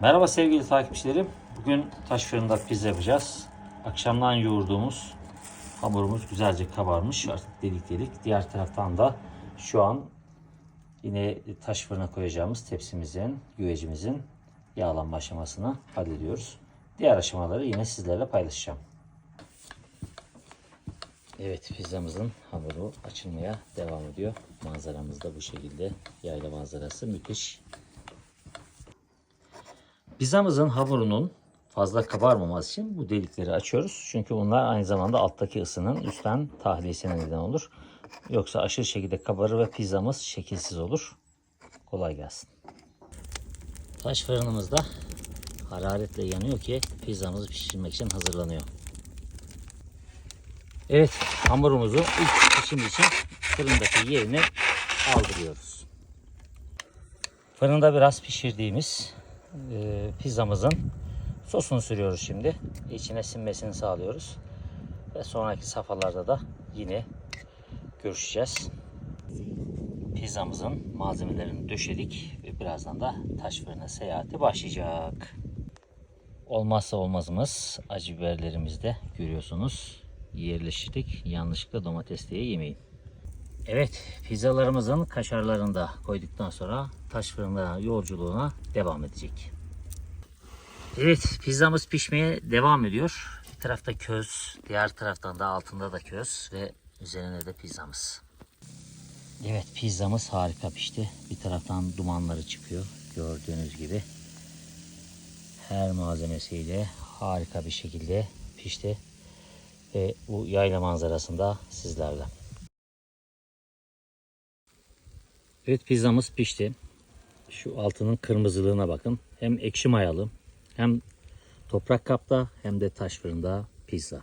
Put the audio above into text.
Merhaba sevgili takipçilerim. Bugün taş fırında pizza yapacağız. Akşamdan yoğurduğumuz hamurumuz güzelce kabarmış. Artık delik delik. Diğer taraftan da şu an yine taş fırına koyacağımız tepsimizin, güvecimizin yağlanma aşamasını hallediyoruz. Diğer aşamaları yine sizlerle paylaşacağım. Evet pizzamızın hamuru açılmaya devam ediyor. Manzaramız da bu şekilde. Yayla manzarası müthiş. Pizzamızın hamurunun fazla kabarmaması için bu delikleri açıyoruz. Çünkü bunlar aynı zamanda alttaki ısının üstten tahliyesine neden olur. Yoksa aşırı şekilde kabarır ve pizzamız şekilsiz olur. Kolay gelsin. Taş fırınımızda hararetle yanıyor ki pizzamızı pişirmek için hazırlanıyor. Evet hamurumuzu ilk pişim için fırındaki yerine aldırıyoruz. Fırında biraz pişirdiğimiz e, pizzamızın sosunu sürüyoruz şimdi. İçine sinmesini sağlıyoruz. Ve sonraki safhalarda da yine görüşeceğiz. Pizzamızın malzemelerini döşedik ve birazdan da taş fırına seyahati başlayacak. Olmazsa olmazımız acı biberlerimizi de görüyorsunuz. Yerleştirdik. Yanlışlıkla domates diye yemeyin. Evet, pizzalarımızın kaşarlarını da koyduktan sonra taş fırında yolculuğuna devam edecek. Evet, pizzamız pişmeye devam ediyor. Bir tarafta köz, diğer taraftan da altında da köz ve üzerine de pizzamız. Evet, pizzamız harika pişti. Bir taraftan dumanları çıkıyor gördüğünüz gibi. Her malzemesiyle harika bir şekilde pişti. Ve bu yayla manzarasında sizlerle. Evet pizzamız pişti. Şu altının kırmızılığına bakın. Hem ekşi mayalı hem toprak kapta hem de taş fırında pizza.